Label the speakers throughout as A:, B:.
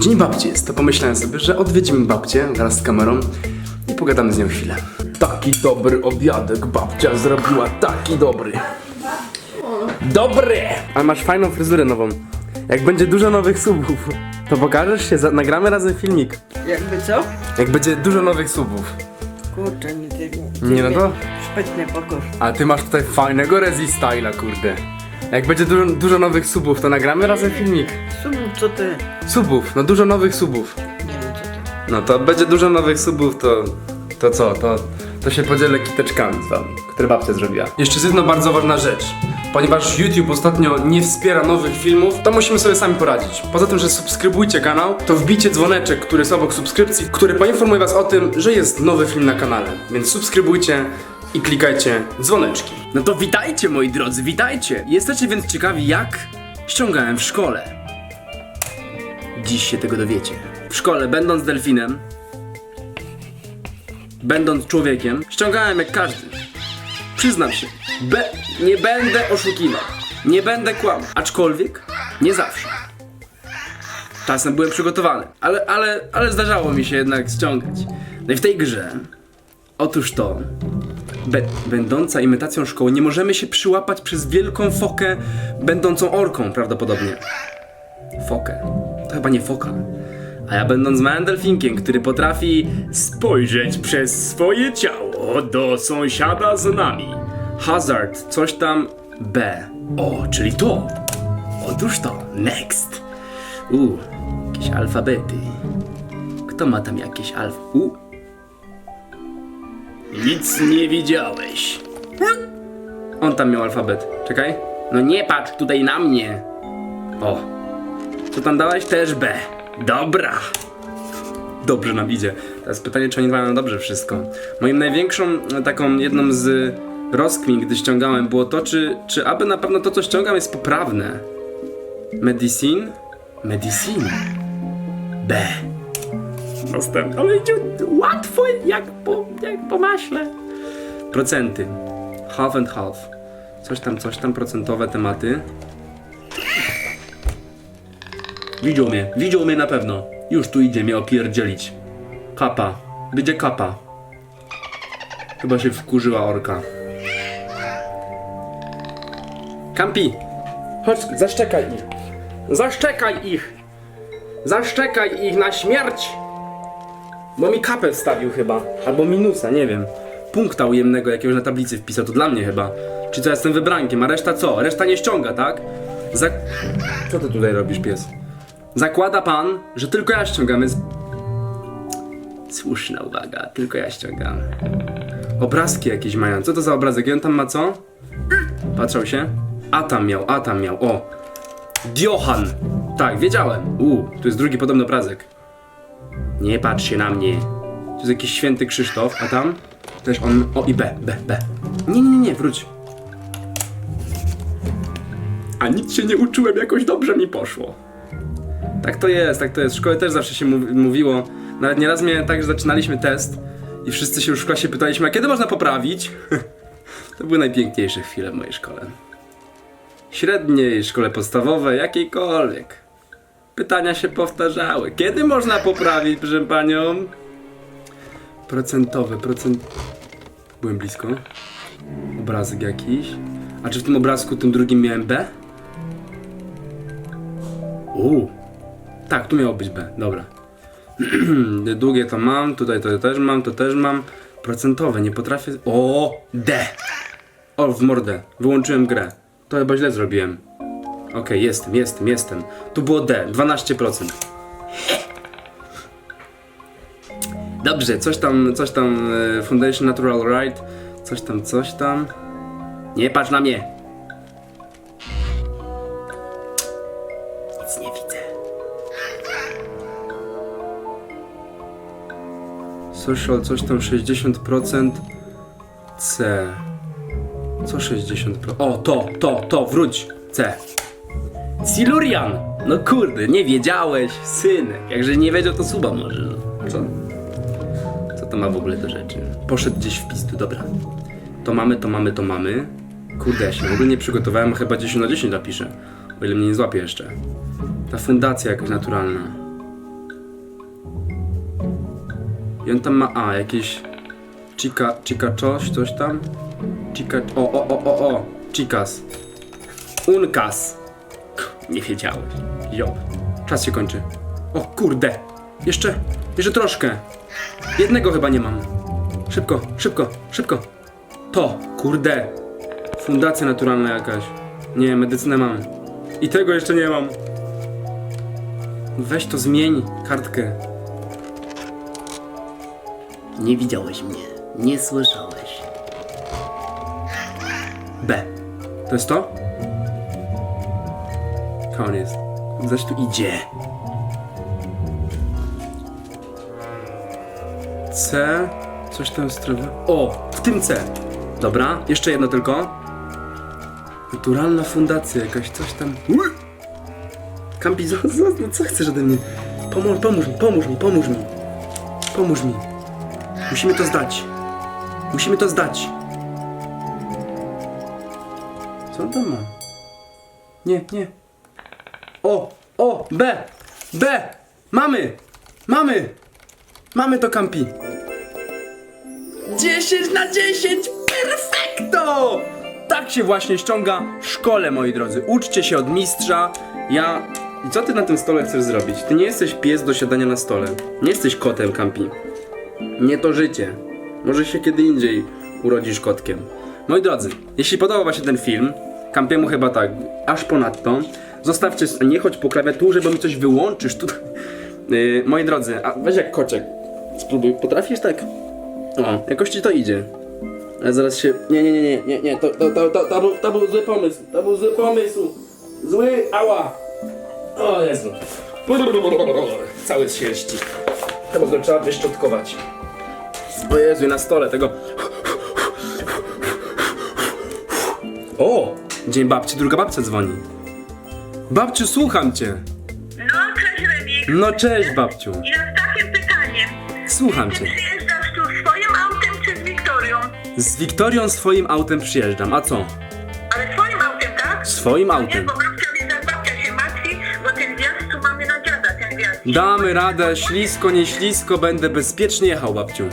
A: Dzień babci jest, to pomyślałem sobie, że odwiedzimy babcię wraz z kamerą i pogadamy z nią chwilę. Taki dobry obiadek babcia zrobiła, taki dobry. Dobry! Ale masz fajną fryzurę nową. Jak będzie dużo nowych subów, to pokażesz się, za- nagramy razem filmik.
B: Jakby co?
A: Jak będzie dużo nowych subów.
B: Kurczę, nie ty, ty
A: Nie, no to-
B: Szpetny pokój.
A: A ty masz tutaj fajnego Rezi Styla, kurde. Jak będzie dużo, dużo nowych subów, to nagramy razem filmik.
B: Co ty?
A: Subów, no dużo nowych subów.
B: Nie wiem co ty.
A: No to będzie dużo nowych subów, to, to co? To, to się podzielę kiteczkami z wami, które babcia zrobiła. Jeszcze jest jedna bardzo ważna rzecz. Ponieważ YouTube ostatnio nie wspiera nowych filmów, to musimy sobie sami poradzić. Poza tym, że subskrybujcie kanał, to wbijcie dzwoneczek, który jest obok subskrypcji, który poinformuje was o tym, że jest nowy film na kanale. Więc subskrybujcie i klikajcie dzwoneczki. No to witajcie moi drodzy, witajcie! Jesteście więc ciekawi jak ściągałem w szkole. Dziś się tego dowiecie. W szkole, będąc delfinem, będąc człowiekiem, ściągałem jak każdy. Przyznam się, be, nie będę oszukiwał, nie będę kłamał, aczkolwiek nie zawsze. Czasem byłem przygotowany, ale, ale, ale zdarzało mi się jednak ściągać. No i w tej grze, otóż to, be, będąca imitacją szkoły, nie możemy się przyłapać przez wielką fokę, będącą orką prawdopodobnie fokę. To chyba nie foka. A ja będąc małym delfinkiem, który potrafi spojrzeć przez swoje ciało do sąsiada z nami. Hazard, coś tam B. O, czyli to. Otóż to. Next. U, jakieś alfabety. Kto ma tam jakieś alf... U. Nic nie widziałeś. On tam miał alfabet. Czekaj. No nie patrz tutaj na mnie. O, co tam dałeś? Też B. Dobra. Dobrze nam idzie. Teraz pytanie, czy oni mają dobrze wszystko. Moim największą taką jedną z rozkmin, gdy ściągałem, było to, czy, czy aby na pewno to, co ściągam, jest poprawne. Medicine? Medicine. B. Następny. Ale idzie łatwo, jak po, jak po maśle. Procenty. Half and half. Coś tam, coś tam, procentowe tematy. Widział mnie, widział mnie na pewno. Już tu idzie mnie opierdzielić. Kapa. Będzie kapa. Chyba się wkurzyła orka. Kampi! Chodź, zaszczekaj ich. Zaszczekaj ich! Zaszczekaj ich na śmierć! Bo mi kapę wstawił chyba. Albo minusa, nie wiem. Punkta ujemnego jakiegoś na tablicy wpisał, to dla mnie chyba. Czy co, ja jestem wybrankiem, a reszta co? Reszta nie ściąga, tak? Za... Co ty tutaj robisz, pies? Zakłada pan, że tylko ja ściągam, więc... Słuszna uwaga, tylko ja ściągam. Obrazki jakieś mają. Co to za obrazek? I on tam ma co? Patrzał się? A tam miał, a tam miał. O! Diohan! Tak, wiedziałem. U, tu jest drugi podobny obrazek. Nie patrz się na mnie. Tu jest jakiś święty Krzysztof, a tam? Też on... O i B, B, B. Nie, nie, nie, nie, wróć. A nic się nie uczyłem, jakoś dobrze mi poszło. Tak to jest, tak to jest. W szkole też zawsze się mówi, mówiło. Nawet nieraz miałem tak, że zaczynaliśmy test i wszyscy się już w klasie pytaliśmy, a kiedy można poprawić? to były najpiękniejsze chwile w mojej szkole. Średniej, szkole podstawowej, jakiejkolwiek. Pytania się powtarzały. Kiedy można poprawić, proszę panią? Procentowe, procent... Byłem blisko. Obrazek jakiś. A czy w tym obrazku tym drugim miałem B? Uuu. Tak, tu miało być B, dobra. Długie to mam, tutaj to też mam, to też mam. Procentowe, nie potrafię. O, D! O, w mordę, wyłączyłem grę. To chyba źle zrobiłem. Okej, jestem, jestem, jestem. Tu było D, 12%. Dobrze, coś tam, coś tam, e, Foundation Natural Right, coś tam, coś tam. Nie patrz na mnie. Social, coś tam 60% C. Co 60%? O, to, to, to, wróć. C. Silurian! No kurde, nie wiedziałeś, synek. Jakże nie wiedział, to suba może. No. Co? Co to ma w ogóle do rzeczy? Poszedł gdzieś w pistu, dobra. To mamy, to mamy, to mamy. Kurde, ja się w ogóle nie przygotowałem, chyba 10 na 10 napiszę. O ile mnie nie złapie jeszcze. Ta fundacja jakaś naturalna. I on tam ma, a, jakieś... Chica, chica coś, coś tam? Chica, o, o, o, o, o, chicas. Uncas. Nie wiedziałeś. Jo. Czas się kończy. O kurde. Jeszcze, jeszcze troszkę. Jednego chyba nie mam. Szybko, szybko, szybko. To, kurde. Fundacja naturalna jakaś. Nie, medycynę mam. I tego jeszcze nie mam. Weź to zmień, kartkę.
C: Nie widziałeś mnie, nie słyszałeś.
A: B. To jest to? Koniec. Zaś tu idzie. C. Coś tam strefy. O! W tym C. Dobra, jeszcze jedno tylko. Naturalna fundacja jakaś, coś tam. Ui! Kampi, no co chcesz ode mnie? Pomóż, pomóż mi, pomóż mi, pomóż mi. Pomóż mi. Musimy to zdać. Musimy to zdać. Co on tam ma? Nie, nie. O, o, B, B, mamy, mamy, mamy to kampi. 10 na 10, perfekto! Tak się właśnie ściąga w szkole, moi drodzy. Uczcie się od mistrza. Ja... I co ty na tym stole chcesz zrobić? Ty nie jesteś pies do siadania na stole. Nie jesteś kotem, kampi. Nie to życie. Może się kiedy indziej urodzisz kotkiem. Moi drodzy, jeśli podobał Wam się ten film, kampiemu chyba tak, aż ponadto, zostawcie, nie chodź po klawiaturze, bo mi coś wyłączysz tutaj. Yy, moi drodzy, a weź jak koczek. Spróbuj, potrafisz tak? O, jakoś ci to idzie. Ale zaraz się. Nie, nie, nie, nie, nie, nie, to, to, to, to, to, był, to był zły pomysł. To był zły pomysł. Zły, ała. O Jezu. Cały z sierści. To go trzeba wyszczotkować. O Jezu, i na stole tego. O! Dzień babci, druga babcia dzwoni. Babciu, słucham cię.
D: No, cześć Renik.
A: No cześć, babciu.
D: Ja z takim pytaniem.
A: Słucham
D: Ty
A: cię.
D: przyjeżdżasz tu swoim autem czy z Wiktorią?
A: Z Wiktorią swoim autem przyjeżdżam. A co?
D: Ale swoim autem, tak?
A: Swoim
D: Nie,
A: autem.
D: bo babcia wie, że babcia się martwi, bo ten wjazd tu mamy na dziada, ten wjazd.
A: Damy radę, ślisko, nie ślisko, będę bezpiecznie jechał, babciu.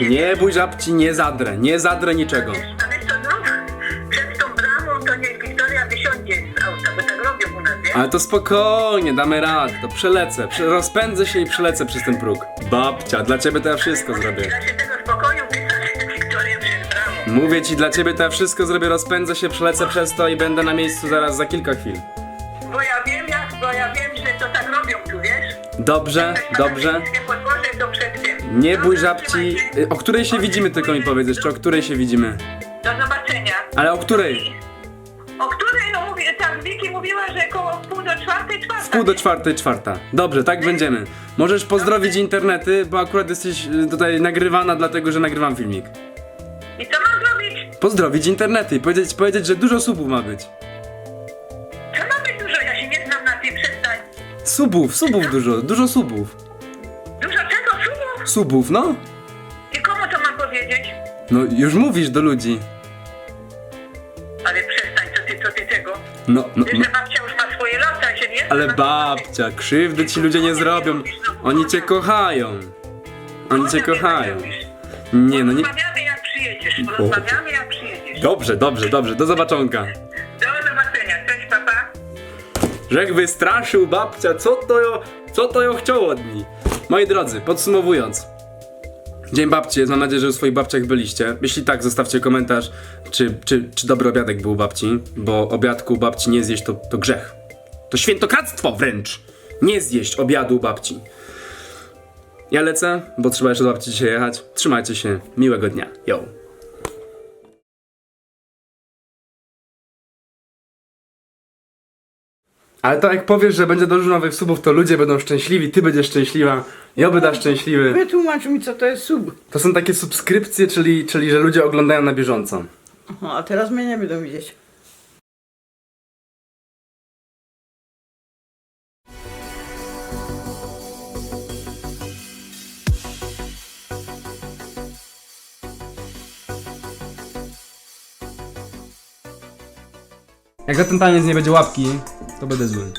D: Nie
A: bój żabci, nie zadrę, nie zadrę niczego.
D: Wiesz, A wiesz co, zrób przed tą bramą, to niech Wiktoria wysiądzie z auta, bo tak robią u nas, wiesz?
A: Ale to spokojnie, damy radę, to przelecę, prze rozpędzę się i przelecę przez ten próg. Babcia, dla ciebie to ja wszystko zrobię.
D: Ja się tego spokoju pisać Wiktorię przed bramą.
A: Mówię ci, dla ciebie to ja wszystko zrobię, rozpędzę się, przelecę przez to i będę na miejscu zaraz za kilka chwil.
D: Bo ja wiem jak, bo ja wiem, że to tak robią tu, wiesz?
A: Dobrze, dobrze.
D: Tym.
A: Nie bój żabci. Y, O której się widzimy, tylko mi powiedz jeszcze, o której się widzimy.
D: Do zobaczenia.
A: Ale o której?
D: O której, no mówię, tak Wiki mówiła, że koło pół do czwartej, czwarta.
A: W pół do czwartej, czwarta. Dobrze, tak będziemy. Możesz pozdrowić internety, bo akurat jesteś y, tutaj nagrywana, dlatego że nagrywam filmik.
D: I co mam zrobić?
A: Pozdrowić internety i powiedzieć, powiedzieć, że dużo subów ma być.
D: Co ma być dużo? Ja się nie znam na tym, przestań.
A: Subów, subów dużo, dużo subów. Subów, no.
D: I komu to mam powiedzieć?
A: No, już mówisz do ludzi.
D: Ale przestań, co ty, co ty tego?
A: No, no,
D: Wiesz,
A: no.
D: że babcia już ma swoje lata, ja się nie
A: Ale babcia, krzywdy ci ludzie nie zrobią. Oni cię kochają. Oni cię kochają. Nie, no nie.
D: Rozmawiamy jak przyjedziesz, rozmawiamy jak przyjedziesz.
A: Dobrze, dobrze, dobrze, do zobaczonka.
D: Do zobaczenia, cześć papa.
A: Żech wystraszył babcia, co to ją, co to ją chciało od niej? Moi drodzy, podsumowując. Dzień babci mam nadzieję, że u swoich babciach byliście. Jeśli tak, zostawcie komentarz, czy, czy, czy dobry obiadek był u babci, bo obiadku u babci nie zjeść to, to grzech. To świętokradztwo wręcz! Nie zjeść obiadu u babci. Ja lecę, bo trzeba jeszcze do babci dzisiaj jechać. Trzymajcie się, miłego dnia. Yo! Ale to jak powiesz, że będzie dużo nowych subów, to ludzie będą szczęśliwi, ty będziesz szczęśliwa, ja będę szczęśliwy.
B: Wytłumacz mi, co to jest sub.
A: To są takie subskrypcje, czyli, czyli że ludzie oglądają na bieżąco.
B: Aha, a teraz mnie nie będą widzieć.
A: Jak za ten taniec nie będzie łapki, to będę zły.